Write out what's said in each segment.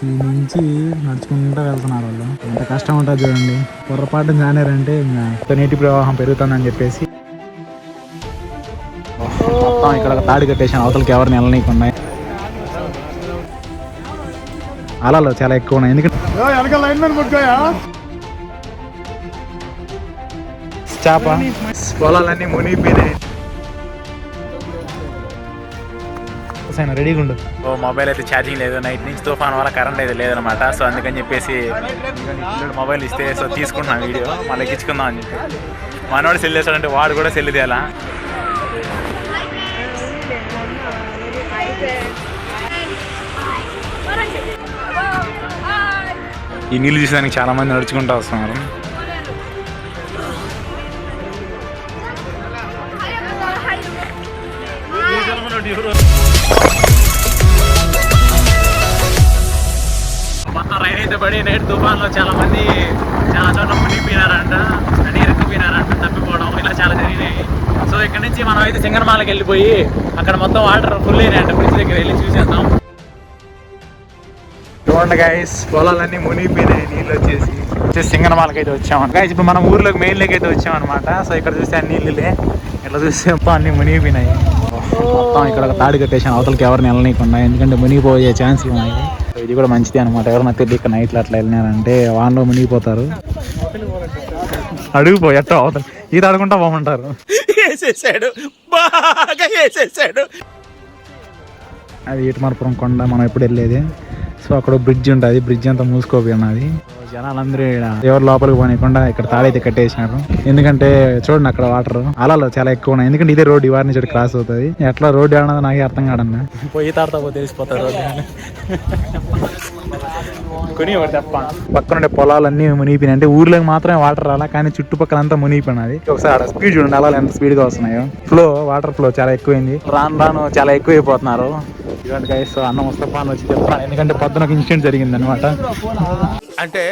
ఈ నుంచి నడుచుకుంటూ వెళ్తున్నారు వాళ్ళు. ఎంత కష్టం ఉంటుంది చూడండి. పొరపాటు జానారంటే ఇంకా నీటి ప్రవాహం పెరుగుతుందని చెప్పేసి. మొత్తం ఇక్కడ ఒక తాడు కట్టేసాను అవతలకి ఎవరిని వెళ్ళనీయకుండా. అలలు చాలా ఎక్కువ ఉన్నాయి. ఎందుకంటే చేప పొలాలన్నీ మునిగిపోయినాయి. సైనా రెడీగా ఉండు. ఓ మొబైల్ అయితే ఛార్జింగ్ లేదు. నైట్ నుంచి తుఫాన్ వల్ల కరెంట్ అయితే లేదనమాట సో అందుకని చెప్పేసి మొబైల్ ఇస్తే సో తీసుకుంటున్నాను వీడియో మళ్ళీ ఎక్కించుకుందాం అని చెప్పి. మనవాడు సెల్ చేస్తాడంటే వాడు కూడా సెల్ తేలా ఈ నీళ్ళు చూసేదానికి చాలా మంది నడుచుకుంటూ వస్తున్నారు. మొత్తం రైన్ అయితే పడి నైట్ తుఫాన్లో చాలా మంది చాలా చోట్ల మునిగిపోయినారంట అంటే తప్పిపోవడం ఇలా చాలా జరిగినాయి. సో ఇక్కడ నుంచి మనం అయితే సింగనమాలకి వెళ్ళిపోయి అక్కడ మొత్తం వాటర్ ఫుల్ అయినాయంట బ్రిడ్జ్ దగ్గర వెళ్ళి చూసేద్దాం. చూడండి గైస్ పొలాలన్నీ మునిగిపోయినాయి నీళ్ళు వచ్చేసి. వచ్చేసి సింగనమాలకి అయితే వచ్చాము. గాయస్ ఇప్పుడు మనం ఊర్లోకి మెయిన్లోకి అయితే వచ్చామన్నమాట. సో ఇక్కడ చూస్తే ఆ నీళ్ళులే ఇట్లా చూస్తే అన్ని మునిగిపోయినాయి. మొత్తం ఇక్కడ ఒక తాడు కట్టేసాను అవతలకి ఎవరిని వెళ్ళనీయకుండా. ఎందుకంటే మునిగిపోయే ఛాన్స్ ఉన్నాయి. ఇది కూడా మంచిది అనమాట ఎవరైనా తెలియక నైట్లో అట్లా వెళ్ళినారంటే వానలో మునిగిపోతారు. అడుగుపో ఎట్టో అవతల. ఈత ఆడుకుంటా బాగుంటారు వేసేసాడు. బాగా వేసేసాడు. అది ఏటుమార్పురం కొండ మనం ఎప్పుడు వెళ్ళేది? సో అక్కడ బ్రిడ్జ్ ఉంటుంది. బ్రిడ్జ్ అంతా మూసుకోపోయి ఉన్నది. జనాలందరూ ఈడ ఎవరు లోపలికి పోనీయకుండా ఇక్కడ తాడైతే కట్టేసినారు. ఎందుకంటే చూడండి అక్కడ వాటర్. అలలు చాలా ఎక్కువ ఉన్నాయి. ఎందుకంటే ఇదే రోడ్ ఇవారి నుంచి క్రాస్ అవుతుంది. ఎట్లా రోడ్ ఏమన్నది నాకే అర్థం కాడన్నా పోయి తాడతా పోతే తెలిసిపోతారు కొని తప్ప. పక్కన ఉండే పొలాలన్నీ మునిగిపోయినాయి. అంటే ఊర్లోకి మాత్రమే వాటర్ రాలా కానీ చుట్టుపక్కల అంతా మునిగిపోయినది. ఒకసారి స్పీడ్ చూడండి అలా ఎంత స్పీడ్గా వస్తున్నాయో. ఫ్లో వాటర్ ఫ్లో చాలా ఎక్కువైంది. రాను రాను చాలా ఎక్కువ అయిపోతున్నారు గైస్ అన్న ముస్తఫా అని వచ్చి చెప్తాను. ఎందుకంటే పొద్దున ఒక ఇన్సిడెంట్ జరిగింది అనమాట అంటే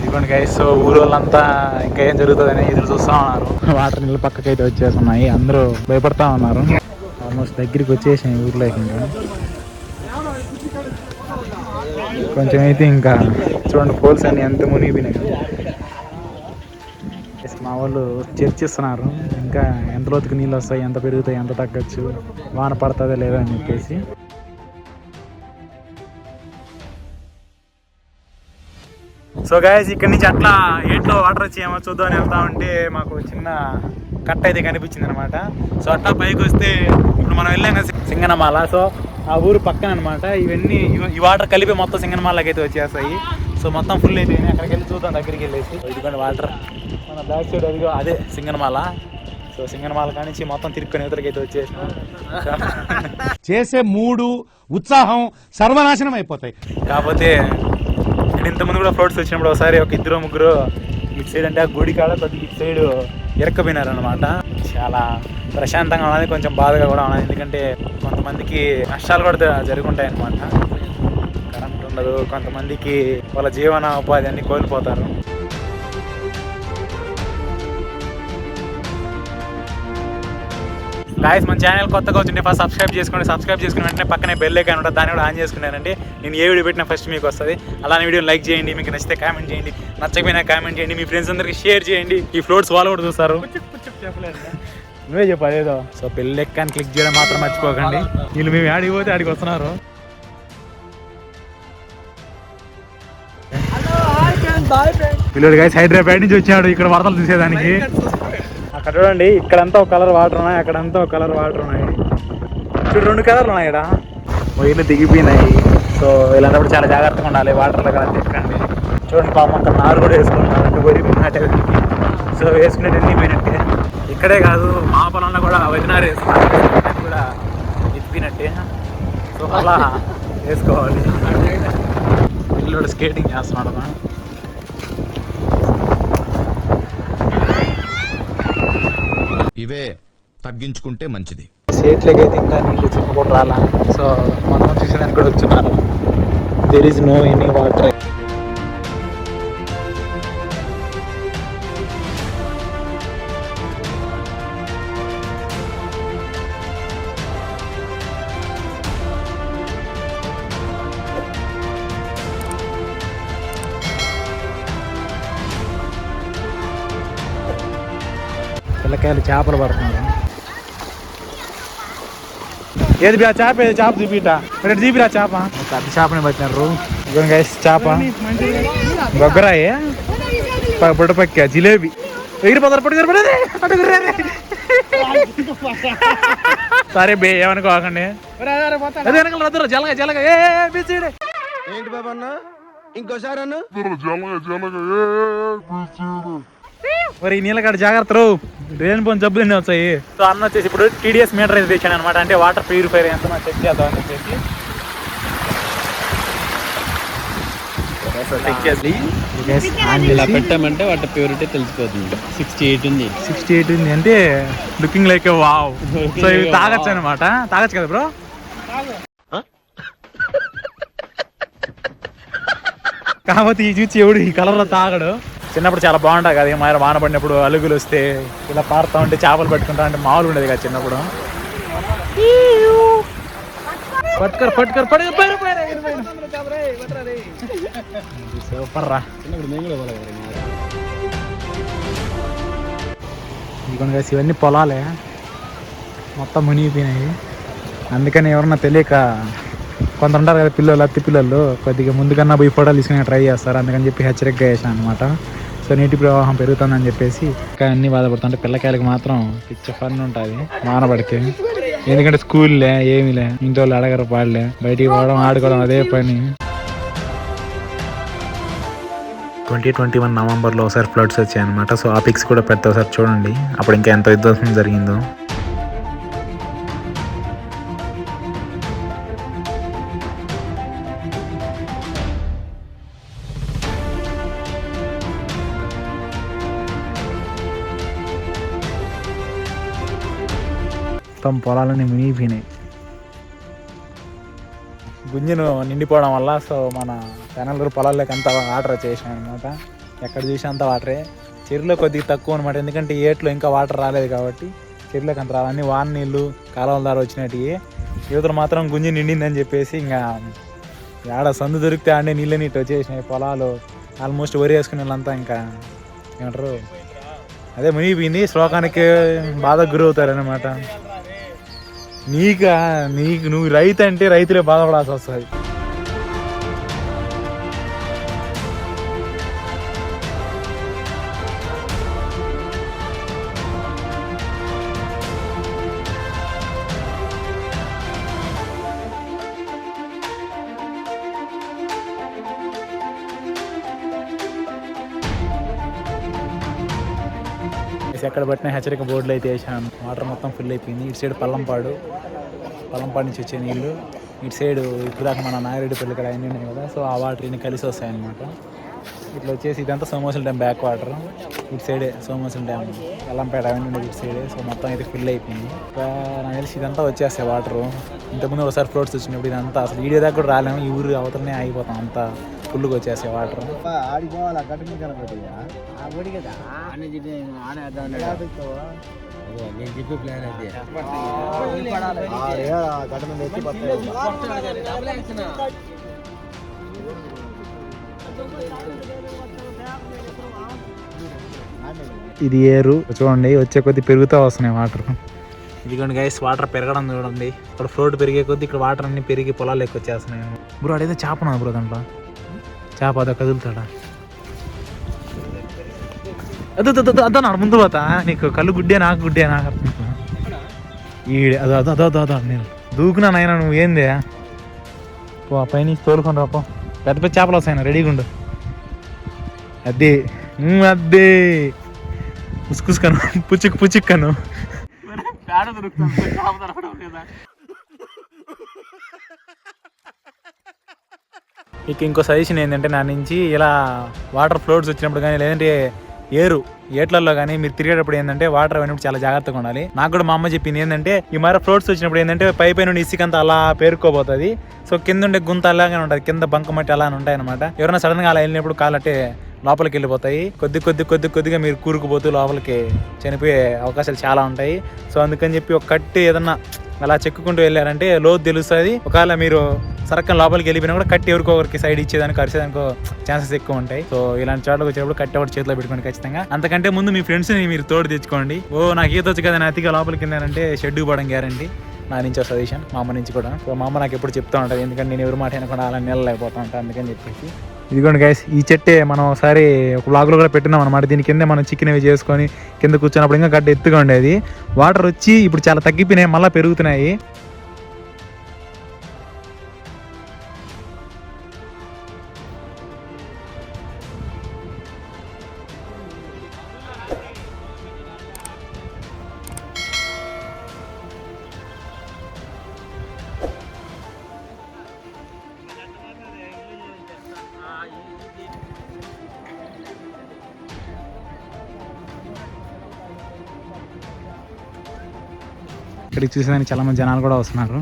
ఇదిగోండి గైస్ ఊరు వాళ్ళంతా ఇంకా ఏం జరుగుతుందని ఎదురు చూస్తా ఉన్నారు. వాటర్ నీళ్ళు పక్కకైతే వచ్చేస్తున్నాయి అందరూ భయపడతా ఉన్నారు. ఆల్మోస్ట్ దగ్గరికి వచ్చేసాయి ఊర్లోకి ఇంకా. కొంచెం అయితే ఇంకా చూడండి పోల్స్ అన్ని ఎంత మునిగిపోయినాయి. మా వాళ్ళు చర్చిస్తున్నారు ఇంకా ఎంత లోతుకు నీళ్ళు వస్తాయి ఎంత పెరుగుతాయి ఎంత తగ్గచ్చు వాన పడుతుందా లేదా అని చెప్పేసి. సో గాయస్ ఇక్కడ నుంచి అట్లా ఏంట్లో వాటర్ వచ్చి ఏమో చూద్దామని వెళ్తా ఉంటే మాకు చిన్న కట్ట అయితే కనిపించింది అనమాట సో అట్లా పైకి వస్తే ఇప్పుడు మనం వెళ్ళాం కదా సింగనమాల. సో ఆ ఊరు పక్కన అనమాట ఇవన్నీ ఇవ- ఈ వాటర్ కలిపి మొత్తం సింగనమాలకి అయితే వచ్చేస్తాయి. సో మొత్తం ఫుల్ అయిపోయినాయి అక్కడికి వెళ్ళి చూద్దాం దగ్గరికి వెళ్ళేసి. ఇదిగోండి వాటర్ మన బ్యాక్ సైడ్ అదిగో అదే సింగనమాల. సో సింగనమాల కానించి మొత్తం తిరుక్కొని అయితే వచ్చేసినాం. చేసే మూడు ఉత్సాహం సర్వనాశనం అయిపోతాయి. కాకపోతే నేను ఇంతకుముందు కూడా ఫ్లోట్స్ వచ్చినప్పుడు ఒకసారి ఒక ఇద్దరు ముగ్గురు ఇటు సైడ్ అంటే ఆ గుడి కాడ కొద్దిగా ఇటు సైడ్ ఇరక్కపోయినారనమాట చాలా ప్రశాంతంగా ఉన్నది కొంచెం బాధగా కూడా ఉన్నది. ఎందుకంటే కొంతమందికి నష్టాలు కూడా జరుగుంటాయి అనమాట కరెంట్ ఉండదు కొంతమందికి వాళ్ళ జీవన ఉపాధి అన్ని కోల్పోతారు. గాయస్ మన ఛానల్ కొత్తగా వచ్చింటే ఫస్ట్ సబ్స్క్రైబ్ చేసుకోండి. సబ్స్క్రైబ్ చేసుకుని వెంటనే పక్కనే బెల్ ఐకాన్ ఉంటుంది దాన్ని కూడా ఆన్ చేసుకున్నానంటే నేను ఏ వీడియో పెట్టినా ఫస్ట్ మీకు వస్తుంది. అలానే వీడియో లైక్ చేయండి మీకు నచ్చితే కామెంట్ చేయండి. నచ్చకపోయినా కామెంట్ చేయండి మీ ఫ్రెండ్స్ అందరికి షేర్ చేయండి. ఈ ఫ్లోట్స్ వాళ్ళు కూడా చూస్తారు. నువ్వే చెప్పు అదేదో సో పెళ్ళి ఎక్కాన్ని క్లిక్ చేయడం మాత్రం మర్చిపోకండి. వీళ్ళు మేము ఆడికి పోతే ఆడికి వస్తున్నారు. పిల్లడు గైస్ హైదరాబాద్ నుంచి వచ్చాడు ఇక్కడ వరదలు చూసేదానికి అక్కడ చూడండి ఇక్కడంతా ఒక కలర్ వాటర్ ఉన్నాయి అక్కడంతా ఒక కలర్ వాటర్ ఉన్నాయి. చూడు రెండు కలర్లు ఉన్నాయి ఇక్కడ. వైర్లు దిగిపోయినాయి. సో ఇలాంటప్పుడు చాలా జాగ్రత్తగా ఉండాలి. వాటర్లో కదా తిరగండి చూడండి పాపం అక్కడ నారు కూడా వేసుకుంటున్నారు. అంటే వరి సో వేసుకునేది ఎండిపోయినట్టే. పోయినట్టే ఇక్కడే కాదు మా పొలంలో కూడా వదినారు వేసుకున్నారు. కూడా ఎత్తిపోయినట్టే. సో అలా వేసుకోవాలి. పిల్లడు స్కేటింగ్ చేస్తున్నాడు ఇవే తగ్గించుకుంటే మంచిది. సేట్లకి అయితే ఇంకా నీళ్ళు చిన్న కూడా రాలా సో మొత్తం చూసేదానికి కూడా వచ్చున్నారు there is no any water పిల్లకాయలు చేపలు పడుతున్నారు ఏది బా చేప? ఏది చేప చూపిట రెండు చూపిరా చేప. పెద్ద చేపని పట్టినారు. చేప. గొగ్గరాయి బుడ్డపక్క జిలేబీ. ఎగిరి పోతారు పట్టు పడేది అడుగురే సరే బే ఏమనుకోకండి అదే వెనకాల రద్దరు జలగ జలగ. ఏ బిసిడే ఏంటి బాబా అన్న? ఇంకోసారి అన్న? మరి ఈ నీళ్ళకాడ జాగ్రత్తలు డ్రైన్ పోని జబ్బులు ఎన్ని వచ్చాయి? సో అన్న వచ్చేసి ఇప్పుడు టీడీఎస్ మీటర్ అయితే తెచ్చాను అనమాట అంటే వాటర్ ప్యూరిఫైర్ ఎంత చెక్ చేద్దాం అని చెప్పేసి. ఇలా పెట్టామంటే వాటి ప్యూరిటీ తెలిసిపోతుంది. సిక్స్టీ ఎయిట్ ఉంది. సిక్స్టీ ఎయిట్ ఉంది. అంటే లుకింగ్ లైక్ వావ్ సో ఇవి తాగొచ్చు అనమాట తాగొచ్చు కదా బ్రో కాకపోతే ఈ చూసి ఎవడు ఈ కలర్లో తాగడు? చిన్నప్పుడు చాలా బాగుంటుంది కదా మాయ వాన పడినప్పుడు అలుగులు వస్తే ఇలా పారుతా ఉంటే చేపలు పట్టుకుంటా అంటే మామూలు ఉండేది కదా చిన్నప్పుడు. పట్టుకర్ పట్టుకర్ పట్టుకర్ పైన సూపర్ రా. ఇదిగోండి ఇవన్నీ పొలాలే. మొత్తం మునిగిపోయినాయి. అందుకని ఎవరన్నా తెలియక కొంత ఉంటారు కదా పిల్లలు అత్తి పిల్లలు కొద్దిగా ముందుకన్నా పోయి ఫోటోలు తీసుకుని ట్రై చేస్తారు. అందుకని చెప్పి హెచ్చరికగా వేసాను అనమాట సో నీటి ప్రవాహం పెరుగుతుందని చెప్పేసి ఇంకా అన్ని బాధపడుతుంటే పిల్లకాయలకి మాత్రం పిచ్చ ఫన్ ఉంటుంది మానబడితే. ఎందుకంటే స్కూల్లే ఏమిలే ఇంట్లో వాళ్ళు అడగరు పాడలే. బయటికి పోవడం ఆడుకోవడం అదే పని. ట్వంటీ ట్వంటీ వన్ నవంబర్లో ఒకసారి ఫ్లడ్స్ వచ్చాయన్నమాట. సో ఆ పిక్స్ కూడా పెద్ద ఒకసారి చూడండి. అప్పుడు ఇంకా ఎంత విధ్వంసం జరిగిందో. మొత్తం పొలాలన్నీ మునిగిపోయినాయి గుంజను నిండిపోవడం వల్ల సో మన తెనలూరు పొలాల్లోకి అంతా వాటర్ చేసాం అనమాట ఎక్కడ చూసి అంత వాటరే. చెరువులో కొద్దిగా తక్కువ అనమాట ఎందుకంటే ఏట్లో ఇంకా వాటర్ రాలేదు కాబట్టి చెరువులోకి అంత రావాలి వాన నీళ్ళు కాలువల ద్వారా వచ్చినట్టు యువతలు మాత్రం గుంజి నిండిందని చెప్పేసి ఇంకా ఆడ సందు దొరికితే ఆడే నీళ్ళు నీటి వచ్చేసినాయి. పొలాలు ఆల్మోస్ట్ వరి వేసుకునే వాళ్ళంతా ఇంకా ఏమంటారు? అదే మునిగిపోయింది. శ్లోకానికి బాధకు గురవుతారు అనమాట నీకా నీకు నువ్వు రైతు అంటే రైతులే బాధపడాల్సి వస్తుంది. ఎక్కడ పట్టిన హెచ్చరిక బోర్డులు అయితే వేసాను. వాటర్ మొత్తం ఫుల్ అయిపోయింది. ఇటు సైడ్ పల్లంపాడు. పల్లంపాడు నుంచి వచ్చే నీళ్ళు. ఇటు సైడ్ ఇప్పుడు దాకా మన నాగిరెడ్డి పల్లి ఇక్కడ అన్నీ ఉన్నాయి కదా సో ఆ వాటర్ ఇన్ని కలిసి వస్తాయి అనమాట ఇట్లా వచ్చేసి ఇదంతా సోమోసుల డ్యామ్ బ్యాక్ వాటర్ ఇటు సైడే సోమోసుల డ్యామ్ పల్లంపేట అవన్నీ ఇటు సైడే. సో మొత్తం అయితే ఫిల్ అయిపోయింది. ఇంకా నాకు తెలిసి ఇదంతా వచ్చేస్తాయి వాటర్ ఇంతకుముందు ఒకసారి ఫ్లోట్స్ వచ్చినప్పుడు ఇదంతా అసలు వీడియో దాకా కూడా రాలేము. ఈ ఊరు అవతలనే ఆగిపోతాం అంతా. ఫుల్గా వచ్చేస్తాయి వాటర్ కనపడియా కదా. నేను చెప్పే ప్లాన్ అది గడ్డ మీద ఎత్తి ఇది ఏరు చూడండి వచ్చే కొద్ది పెరుగుతూ వస్తున్నాయి వాటర్. ఇదిగోండి గైస్ వాటర్ పెరగడం చూడండి. ఇక్కడ ఫ్లోట్ పెరిగే కొద్ది ఇక్కడ వాటర్ అన్ని పెరిగి పొలాలు ఎక్కువ వచ్చేస్తున్నాయి. బ్రో అడేదో చేప ఉన్నది బ్రో దాంట్లో. చేప అదో కదులుతాడా? అదో అదో, అదో, అదో నాడు ముందు పోతా. నీకు కళ్ళు గుడ్డే నాకు గుడ్డే నాకు. ఈడే అదో అదో అదో అదో నేను దూకునా నాయన నువ్వు ఏందే? పో ఆ పైన తోలుకొని రా పో. పెద్ద పెద్ద చేపలు వస్తాయి రెడీగా ఉండు. అదే ఉమ్, అదే ఉసుకుసుకను పుచ్చుకు పుచ్చుక్కను. ఇక ఇంకో సజెషన్ ఏంటంటే నా నుంచి ఇలా వాటర్ ఫ్లోట్స్ వచ్చినప్పుడు కానీ లేదంటే ఏరు. ఏట్లలో కానీ మీరు తిరిగేటప్పుడు ఏంటంటే వాటర్ అయినప్పుడు చాలా జాగ్రత్తగా ఉండాలి. నాకు కూడా మా అమ్మ చెప్పింది ఏంటంటే ఈ మర ఫ్లోట్స్ వచ్చినప్పుడు ఏంటంటే పై పై నుండి ఇసుకంతా అలా పేరుకోబోతుంది. సో కింద ఉండే గుంత అలాగే ఉంటుంది. కింద బంక మట్టి అలా ఉంటాయి అనమాట ఎవరైనా సడన్గా అలా వెళ్ళినప్పుడు కాలంటే లోపలికి వెళ్ళిపోతాయి. కొద్ది కొద్ది కొద్ది కొద్దిగా మీరు కూరుకుపోతూ లోపలికి చనిపోయే అవకాశాలు చాలా ఉంటాయి. సో అందుకని చెప్పి ఒక కట్టి ఏదన్నా అలా చెక్కుకుంటూ వెళ్ళారంటే లోతు తెలుస్తుంది. ఒకవేళ మీరు సరక్కన లోపలికి వెళ్ళిపోయినా కూడా కట్టి ఎవరికో ఒకరికి సైడ్ ఇచ్చేదానికి అరిచేదానికో ఛాన్సెస్ ఎక్కువ ఉంటాయి. సో ఇలాంటి చోట్లకు వచ్చేటప్పుడు కట్టి ఒకటి చేతిలో పెట్టుకోండి ఖచ్చితంగా. అంతకంటే ముందు మీ ఫ్రెండ్స్ని మీరు తోడు తెచ్చుకోండి. ఓ నాకు ఈత వచ్చి కదా నేను అతిగా లోపలికి వెళ్ళానంటే షెడ్ పోవడం గ్యారంటీ నా నుంచి సజెషన్ మా అమ్మ నుంచి కూడా. సో మా అమ్మ నాకు ఎప్పుడు చెప్తా ఉంటుంది ఎందుకంటే నేను ఎవరి మాట వినకుండా అలా నిలలేకపోతా ఉంటాను అందుకని చెప్పేసి. ఇదిగోండి గైస్ ఈ చెట్టే మనం ఒకసారి ఒక బ్లాగ్లో కూడా పెట్టినాం అనమాట దీని కింద మనం చికెన్ అవి చేసుకొని కింద కూర్చున్నప్పుడు ఇంకా గడ్డ ఎత్తుగా ఉండేది. వాటర్ వచ్చి ఇప్పుడు చాలా తగ్గిపోయినాయి మళ్ళీ పెరుగుతున్నాయి. ఇక్కడికి చూసేదానికి చాలామంది జనాలు కూడా వస్తున్నారు.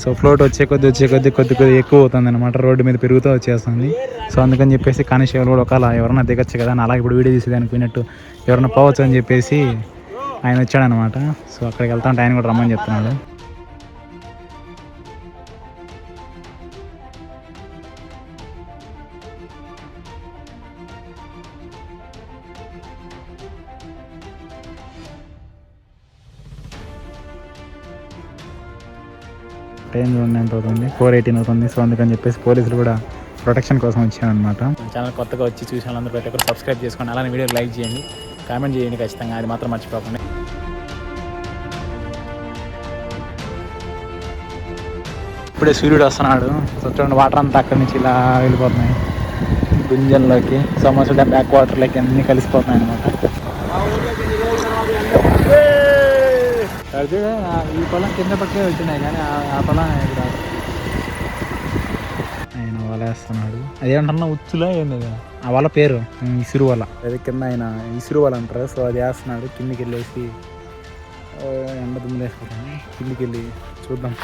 సో ఫ్లోట్ వచ్చే కొద్ది వచ్చే కొద్ది కొద్ది కొద్ది ఎక్కువ అవుతుంది అనమాట రోడ్డు మీద పెరుగుతూ వచ్చేస్తుంది. సో అందుకని చెప్పేసి కానిస్టేబుల్ కూడా ఒకవేళ ఎవరన్నా దిగచ్చు కదా అని అలాగే ఇప్పుడు వీడియో తీసేదానికి పోయినట్టు ఎవరన్నా పోవచ్చు అని చెప్పేసి ఆయన వచ్చాడనమాట సో అక్కడికి వెళ్తా ఉంటే ఆయన కూడా రమ్మని చెప్తున్నాడు. టైం చూడండి ఎంత అవుతుంది ఫోర్ ఎయిటీన్ అవుతుంది. సో అందుకని చెప్పేసి పోలీసులు కూడా ప్రొటెక్షన్ కోసం వచ్చానమాట ఛానల్ కొత్తగా వచ్చి చూసిన వాళ్ళందరూ ప్రతి ఒక్కరు సబ్స్క్రైబ్ చేసుకోండి. అలానే వీడియో లైక్ చేయండి. కామెంట్ చేయండి ఖచ్చితంగా. అది మాత్రం మర్చిపోకండి. ఇప్పుడే సూర్యుడు వస్తున్నాడు. సో చూడండి వాటర్ అంతా అక్కడి నుంచి ఇలా వెళ్ళిపోతున్నాయి. గుంజల్లోకి సమోసా బ్యాక్ వాటర్లోకి అన్నీ కలిసిపోతున్నాయి అనమాట ఆ- ఈ పొలం కింద పక్కే వచ్చినాయి కానీ ఆ- పొలం రాదు. ఆయన వలేస్తున్నాడు. అదేంటన్నా ఉచ్చులా ఏంది? ఆ వల పేరు ఇసురు వల అదే కింద ఆయన ఇసురు వల అంటారు. సో అది వేస్తున్నాడు. కిందికి వెళ్ళేసి ఎండ దుమ్ములు వేసుకుంటాను కిందికి వెళ్ళి చూద్దాం.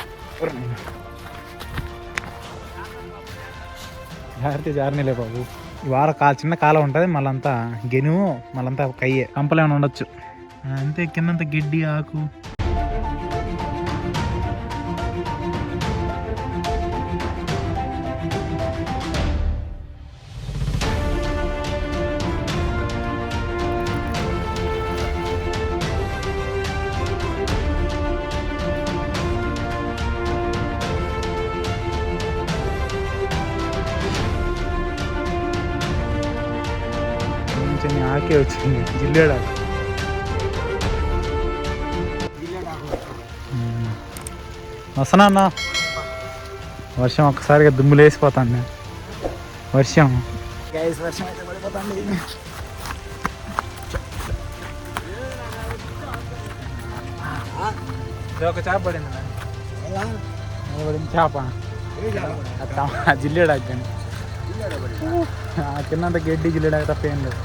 జాగ్రత్త జారనిలే బాబు. ఈ వార కా చిన్న కాలం ఉంటుంది. మళ్ళంతా గెనుము మళ్ళంతా కయ్యే. కంపలు ఏమైనా ఉండొచ్చు అంతే కిందంత గిడ్డి ఆకు. ఆకే వచ్చింది. జిల్లేడా? వస్తున్నా అన్న. వర్షం ఒక్కసారిగా దుమ్ములు వేసిపోతాను వర్షం వర్షం అయితే ఒక చేప పడింది పడింది చేప. జిల్లేడాకు కానీ. కిందంత గడ్డి జిల్లేడాకు తప్ప ఏం లేదు.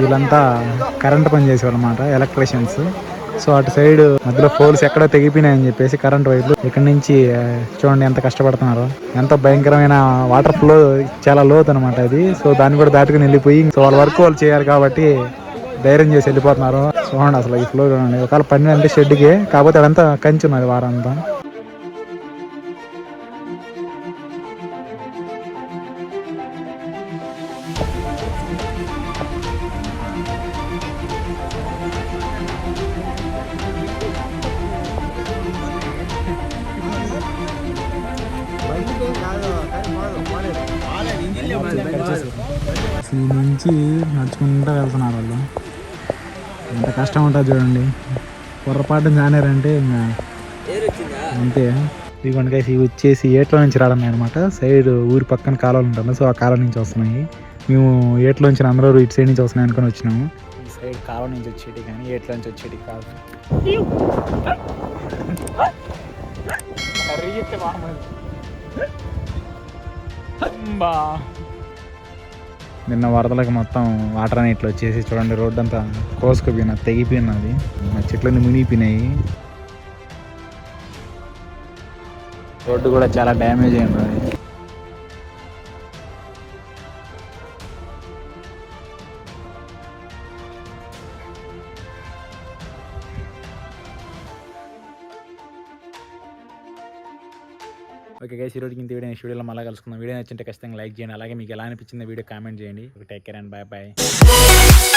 వీళ్ళంతా కరెంట్ పని చేసేవాళ్ళు ఎలక్ట్రీషియన్స్ సో అటు సైడ్ మధ్యలో పోల్స్ ఎక్కడో తెగిపోయినాయని చెప్పేసి కరెంట్ వైర్లు ఇక్కడ నుంచి చూడండి ఎంత కష్టపడుతున్నారు. ఎంత భయంకరమైన వాటర్ ఫ్లో చాలా లోతు అనమాట అది. సో దాన్ని కూడా దాటుకుని వెళ్ళిపోయి సో వాళ్ళ వర్క్ వాళ్ళు చేయాలి కాబట్టి ధైర్యం చేసి వెళ్ళిపోతున్నారు. చూడండి అసలు ఈ ఫ్లో చూడండి ఒకవేళ పని అంటే షెడ్కి కాకపోతే అదంతా కంచి ఉన్నది వారంతా. అసలు నుంచి నడుచుకుంటూ వెళ్తున్నారు వాళ్ళు. ఎంత కష్టం ఉంటుంది చూడండి. పొరపాటు జానారంటే ఇంకా అంతే. ఇదిగోండి guys, ఇవి వచ్చేసి ఏట్లో నుంచి రావడం అనమాట సైడ్ ఊరి పక్కన కాలువలు ఉంటాను సో ఆ కాలువ నుంచి వస్తున్నాయి. మేము ఏట్లో నుంచి అందరూ ఇటు సైడ్ నుంచి వస్తున్నాయి అనుకుని వచ్చినాము. ఈ సైడ్ కాలువ నుంచి వచ్చేటి కానీ ఏట్లో నుంచి వచ్చేటి కాదు. చెప్తే అమ్మా నిన్న వరదలకు మొత్తం వాటర్ అని ఇట్లా వచ్చేసి చూడండి రోడ్డు అంతా కోసుకుపోయిన తెగిపోయినది చెట్లన్నీ మునిగిపోయినాయి. రోడ్డు కూడా చాలా డ్యామేజ్ అయింది. ఓకే గైస్ ఈ రోజుకి ఇంత వీడియో నెక్స్ట్ వీడియోలో మళ్ళీ కలుసుకుందాం. వీడియో నచ్చింటే ఖచ్చితంగా లైక్ చేయండి. అలాగే మీకు ఎలా అనిపించింది వీడియో కామెంట్ చేయండి. Take care and bye bye